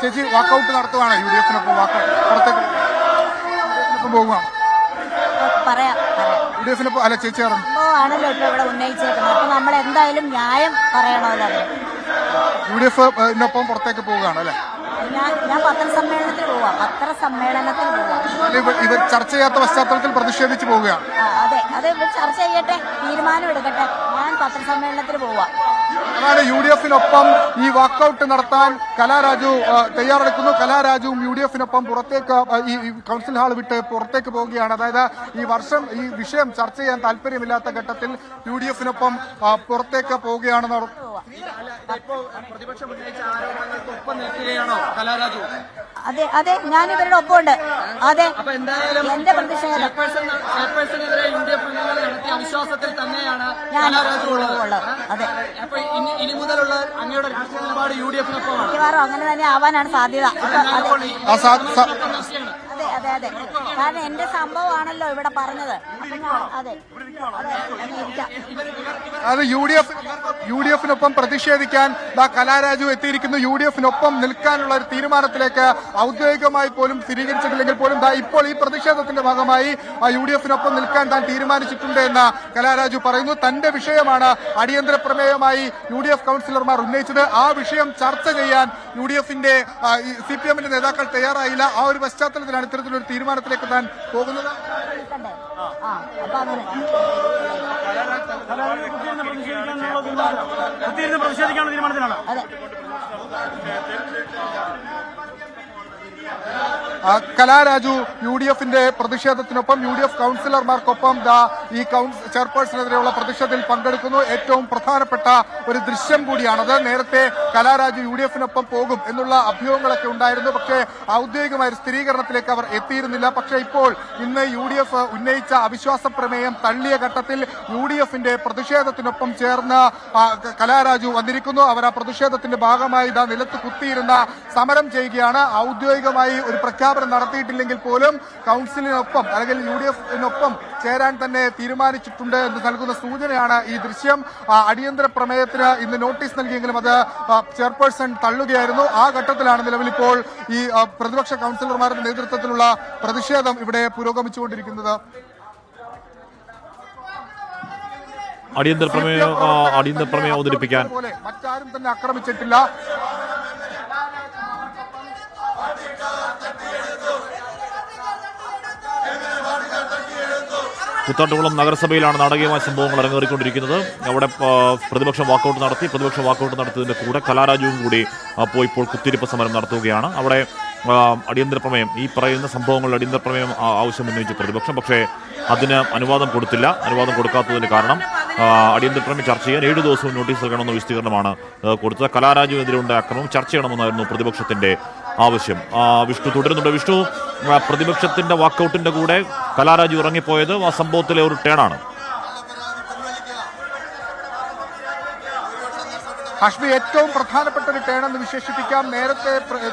ചേച്ചി വാക്കൗട്ട് നടത്തുവാണ്. U D എഫിനൊപ്പം വാക്കൗട്ട് പുറത്തേക്ക് യുഡിഎഫിനൊപ്പം പോകുവാണ് പറയാം പറയാം. യു ഡി എഫിനൊപ്പം അല്ല ചേച്ചി പറഞ്ഞു. ആണല്ലോ ഇപ്പൊ ഇവിടെ ഉന്നയിച്ചേക്കുന്നത്. അപ്പൊ നമ്മൾ എന്തായാലും ന്യായം പറയണമല്ലോ. യു ഡി എഫിനൊപ്പം പുറത്തേക്ക് പോവുകയാണ് അല്ലെ? ഞാൻ ഞാൻ പത്രസമ്മേളനത്തിൽ പോവാം. പത്രസമ്മേളനത്തിൽ പോവാം. ഇവർ ഇവർ ചർച്ച ചെയ്യാത്ത പശ്ചാത്തലത്തിൽ പ്രതിഷേധിച്ച് പോവുകയാണ് അതെ. അതെ ഇവർ ചർച്ച ചെയ്യട്ടെ. തീരുമാനം എടുക്കട്ടെ. ഞാൻ പത്രസമ്മേളനത്തിൽ പോവാം. അതാണ് യു ഡി എഫിനൊപ്പം ഈ വാക്കൌട്ട് നടത്താൻ കലാരാജു തയ്യാറെടുക്കുന്നു. കലാരാജുവും യു ഡി എഫിനൊപ്പം പുറത്തേക്ക് ഈ കൗൺസിൽ ഹാൾ വിട്ട് പുറത്തേക്ക് പോവുകയാണ്. അതായത് ഈ വർഷം ഈ വിഷയം ചർച്ച ചെയ്യാൻ താല്പര്യമില്ലാത്ത ഘട്ടത്തിൽ യു ഡി എഫിനൊപ്പം പുറത്തേക്ക് പോവുകയാണെന്ന് പ്രതിപക്ഷം ഉന്നയിച്ച ആരോപണങ്ങൾക്ക് ഒപ്പം നിൽക്കുകയാണോ? കലാരാജു. അതെ അതെ ഞാൻ ഇവരുടെ ഒപ്പമുണ്ട്. അതെ എന്റെ പ്രതിഷേധം. നടത്തിയ അവിശ്വാസത്തിൽ തന്നെയാണ് അതെ. ഇനി മുതലുള്ള അങ്ങയുടെ രാഷ്ട്രീയ നിലപാട് യു ഡി എഫിനൊപ്പമാണ് മിക്കവാറും അങ്ങനെ തന്നെ ആവാനാണ് സാധ്യത. അതെ. അതെ കാരണം എന്റെ സംഭവമാണല്ലോ ഇവിടെ പറഞ്ഞത്. അതെ. അത് U D F U D എഫിനൊപ്പം പ്രതിഷേധിക്കാൻ ദാ കലാരാജു എത്തിയിരിക്കുന്നു. യു ഡി എഫിനൊപ്പം നിൽക്കാനുള്ള ഒരു തീരുമാനത്തിലേക്ക് ഔദ്യോഗികമായി പോലും സ്ഥിരീകരിച്ചിട്ടില്ലെങ്കിൽ പോലും ഇപ്പോൾ ഈ പ്രതിഷേധത്തിന്റെ ഭാഗമായി യു ഡി എഫിനൊപ്പം നിൽക്കാൻ താൻ തീരുമാനിച്ചിട്ടുണ്ട് എന്ന് കലാരാജു പറയുന്നു. തന്റെ വിഷയമാണ് അടിയന്തര പ്രമേയമായി യു ഡി എഫ് കൗൺസിലർമാർ ഉന്നയിച്ചത്. ആ വിഷയം ചർച്ച ചെയ്യാൻ യു ഡി എഫിന്റെ സി പി എമ്മിന്റെ നേതാക്കൾ തയ്യാറായില്ല. ആ ഒരു പശ്ചാത്തലത്തിലാണ് ഇത്തരത്തിലൊരു തീരുമാനത്തിലേക്ക് താൻ പോകുന്നത്. ആ അപ്പൊ അങ്ങനെ. കുത്തിയിരുന്ന് പ്രതിഷേധിക്കാനുള്ള തീരുമാനത്തിലാണ്. കലാരാജു യു ഡി എഫിന്റെ പ്രതിഷേധത്തിനൊപ്പം യു ഡി എഫ് കൗൺസിലർമാർക്കൊപ്പം ദാ ഈ കൗൺസ് ചെയർപേഴ്സണെതിരെയുള്ള പ്രതിഷേധത്തിൽ പങ്കെടുക്കുന്നു. ഏറ്റവും പ്രധാനപ്പെട്ട ഒരു ദൃശ്യം കൂടിയാണത്. നേരത്തെ കലാരാജു യു ഡി എഫിനൊപ്പം പോകും എന്നുള്ള അഭ്യൂഹങ്ങളൊക്കെ ഉണ്ടായിരുന്നു. പക്ഷേ ഔദ്യോഗികമായ സ്ഥിരീകരണത്തിലേക്ക് അവർ എത്തിയിരുന്നില്ല. പക്ഷേ ഇപ്പോൾ ഇന്ന് യു ഡി എഫ് ഉന്നയിച്ച അവിശ്വാസ പ്രമേയം തള്ളിയ ഘട്ടത്തിൽ യു ഡി എഫിന്റെ പ്രതിഷേധത്തിനൊപ്പം ചേർന്ന് കലാരാജു വന്നിരിക്കുന്നു. അവർ ആ പ്രതിഷേധത്തിന്റെ ഭാഗമായി ഇതാ നിലത്ത് കുത്തിയിരുന്ന സമരം ചെയ്യുകയാണ്. ഔദ്യോഗികമായി ഒരു പ്രഖ്യാപനം നടത്തിയിട്ടില്ലെങ്കിൽ പോലും കൗൺസിലിനൊപ്പം അല്ലെങ്കിൽ യു ഡി എഫിനൊപ്പം ചേരാൻ തന്നെ തീരുമാനിച്ചിട്ടുണ്ട് എന്ന് നൽകുന്ന സൂചനയാണ് ഈ ദൃശ്യം. അടിയന്തര പ്രമേയത്തിന് ഇന്ന് നോട്ടീസ് നൽകിയെങ്കിലും അത് ചെയർപേഴ്സൺ തള്ളുകയായിരുന്നു. ആ ഘട്ടത്തിലാണ് നിലവിൽ ഇപ്പോൾ ഈ പ്രതിപക്ഷ കൗൺസിലർമാരുടെ നേതൃത്വത്തിലുള്ള പ്രതിഷേധം ഇവിടെ പുരോഗമിച്ചുകൊണ്ടിരിക്കുന്നത്. അടിയന്തര പ്രമേയം അടിയന്തര പ്രമേയം അവതരിപ്പിക്കാൻ. മറ്റാരും തന്നെ ആക്രമിച്ചിട്ടില്ല. കുത്താട്ടുകുളം നഗരസഭയിലാണ് നാടകീയമായ സംഭവങ്ങൾ അരങ്ങേറിക്കൊണ്ടിരിക്കുന്നത്. അവിടെ പ്രതിപക്ഷം വാക്കൗട്ട് നടത്തി പ്രതിപക്ഷം വാക്കൗട്ട് നടത്തിയതിന്റെ കൂടെ കലാരാജുവും കൂടി പോയി ഇപ്പോൾ കുത്തിരിപ്പ് സമരം നടത്തുകയാണ്. അവിടെ അടിയന്തര പ്രമേയം ഈ പറയുന്ന സംഭവങ്ങളിൽ അടിയന്തര പ്രമേയം ആവശ്യം ഉന്നയിച്ചു പ്രതിപക്ഷം. പക്ഷേ അതിന് അനുവാദം കൊടുത്തില്ല. അനുവാദം കൊടുക്കാത്തതിന് കാരണം അടിയന്തര പ്രമേയം ചർച്ച ചെയ്യാൻ ഏഴ് ദിവസവും നോട്ടീസ് നൽകണമെന്ന വിശദീകരണമാണ് കൊടുത്തത്. കലാരാജുവിനെതിരെ ഉണ്ടായ അക്രമം ചർച്ച ചെയ്യണമെന്നായിരുന്നു പ്രതിപക്ഷത്തിന്റെ ആവശ്യം. വിഷ്ണു തുടരുന്നുണ്ട്. വിഷ്ണു പ്രതിപക്ഷത്തിന്റെ വാക്കൗട്ടിന്റെ കൂടെ കലാരാജു ഇറങ്ങിപ്പോയത് ആ സംഭവത്തിലെ ഒരു ടേണാണ്. ഹാഷ്മി ഏറ്റവും പ്രധാനപ്പെട്ട ഒരു ടേൺ എന്ന് വിശേഷിപ്പിക്കാം. നേരത്തെ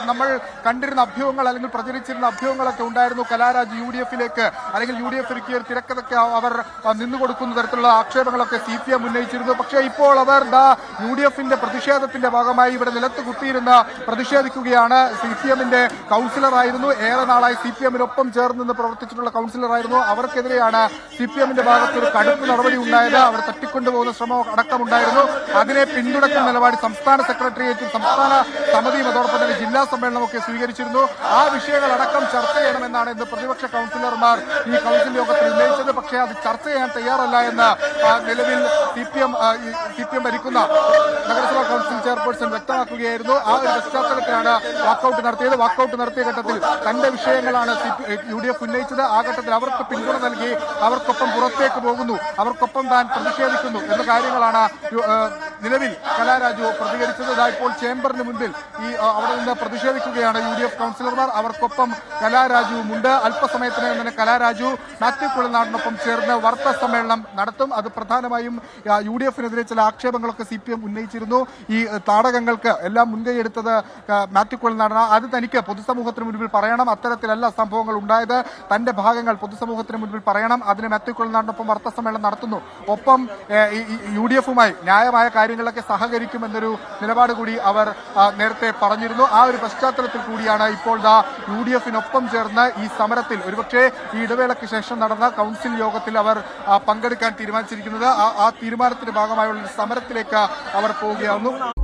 നമ്മൾ കണ്ടിരുന്ന അഭ്യൂഹങ്ങൾ അല്ലെങ്കിൽ പ്രചരിച്ചിരുന്ന അഭ്യൂഹങ്ങളൊക്കെ ഉണ്ടായിരുന്നു കലാരാജ് യു ഡി എഫിലേക്ക്. അല്ലെങ്കിൽ യു ഡി എഫ് ഒരുക്കിയ ഒരു തിരക്കഥയ്ക്ക് അവർ നിന്നുകൊടുക്കുന്ന തരത്തിലുള്ള ആക്ഷേപങ്ങളൊക്കെ സി പി എം ഉന്നയിച്ചിരുന്നു. പക്ഷേ ഇപ്പോൾ അവർ ദാ യു ഡി എഫിന്റെ പ്രതിഷേധത്തിന്റെ ഭാഗമായി ഇവിടെ നിലത്ത് കുത്തിയിരുന്ന് പ്രതിഷേധിക്കുകയാണ്. സി പി എമ്മിന്റെ കൗൺസിലറായിരുന്നു. ഏറെ നാളായി സി പി എമ്മിനൊപ്പം ചേർന്ന് നിന്ന് പ്രവർത്തിച്ചിട്ടുള്ള കൗൺസിലറായിരുന്നു. അവർക്കെതിരെയാണ് സി പി എമ്മിന്റെ ഭാഗത്ത് ഒരു കടുപ്പ് നടപടി ഉണ്ടായത്. അവർ തട്ടിക്കൊണ്ടുപോകുന്ന ശ്രമം അടക്കമുണ്ടായിരുന്നു അതിനെ പിന്തുണയ്ക്കുന്ന നിലപാട് സംസ്ഥാന സെക്രട്ടേറിയറ്റും സംസ്ഥാന സമിതിയും അതോടൊപ്പം തന്നെ ജില്ലാ സമ്മേളനമൊക്കെ സ്വീകരിച്ചിരുന്നു. ആ വിഷയങ്ങളടക്കം ചർച്ച ചെയ്യണമെന്നാണ് ഇന്ന് പ്രതിപക്ഷ കൗൺസിലർമാർ ഈ കൗൺസിൽ യോഗത്തിൽ ഉന്നയിച്ചത്. പക്ഷേ അത് ചർച്ച ചെയ്യാൻ തയ്യാറല്ല എന്ന് നിലവിൽ C M C P M ഭരിക്കുന്ന നഗരസഭാ കൗൺസിൽ ചെയർപേഴ്സൺ വ്യക്തമാക്കുകയായിരുന്നു. ആ ഒരു പശ്ചാത്തലത്തിലാണ് വാക്കൌട്ട് നടത്തിയത്. വാക്കൌട്ട് നടത്തിയ ഘട്ടത്തിൽ തന്റെ വിഷയങ്ങളാണ് യു ഡി എഫ് ഉന്നയിച്ചത്. ആ ഘട്ടത്തിൽ അവർക്ക് പിന്തുണ നൽകി അവർക്കൊപ്പം പുറത്തേക്ക് പോകുന്നു. അവർക്കൊപ്പം താൻ പ്രതിഷേധിക്കുന്നു എന്ന കാര്യങ്ങളാണ് നിലവിൽ കലാരാജു പ്രതികരിച്ചത്. ഇതാ ഇപ്പോൾ ചേംബറിന് മുൻപിൽ ഈ അവിടെ നിന്ന് പ്രതിഷേധിക്കുകയാണ് യു ഡി എഫ് കൗൺസിലർമാർ. അവർക്കൊപ്പം കലാരാജുവുമുണ്ട്. അല്പസമയത്തിനകം തന്നെ കലാരാജു മാത്യു കുളനാടിനൊപ്പം ചേർന്ന് വാർത്താ സമ്മേളനം നടത്തും. അത് പ്രധാനമായും ആ, യു ഡി എഫിനെതിരെ ചില ആക്ഷേപങ്ങളൊക്കെ സി പി എം ഉന്നയിച്ചിരുന്നു. ഈ താടകങ്ങൾക്ക് എല്ലാം മുൻകൈ എടുത്തത് മാറ്റിക്കൊള്ളി അത് തനിക്ക് പൊതുസമൂഹത്തിന് മുൻപിൽ പറയണം. അത്തരത്തിലല്ല സംഭവങ്ങൾ ഉണ്ടായത്. തന്റെ ഭാഗങ്ങൾ പൊതുസമൂഹത്തിന് മുൻപിൽ പറയണം. അതിന് മാത്യു നടന്നൊപ്പം വാർത്താ സമ്മേളനം നടത്തുന്നു. ഒപ്പം യു ഡി എഫുമായി ന്യായമായ കാര്യങ്ങളിലൊക്കെ സഹകരിക്കുമെന്നൊരു നിലപാട് കൂടി അവർ നേരത്തെ പറഞ്ഞിരുന്നു. ആ ഒരു പശ്ചാത്തലത്തിൽ കൂടിയാണ് ഇപ്പോൾ ദാ യു ഡി എഫിനൊപ്പം ചേർന്ന് ഈ സമരത്തിൽ ഒരുപക്ഷെ ഈ ഇടവേളയ്ക്ക് ശേഷം നടന്ന കൗൺസിൽ യോഗത്തിൽ അവർ പങ്കെടുക്കാൻ തീരുമാനിച്ചിരിക്കുന്നത്. ആ- ആ തീരുമാനത്തിന്റെ ഭാഗമായുള്ള സമരത്തിലേക്ക് അവർ പോവുകയായിരുന്നു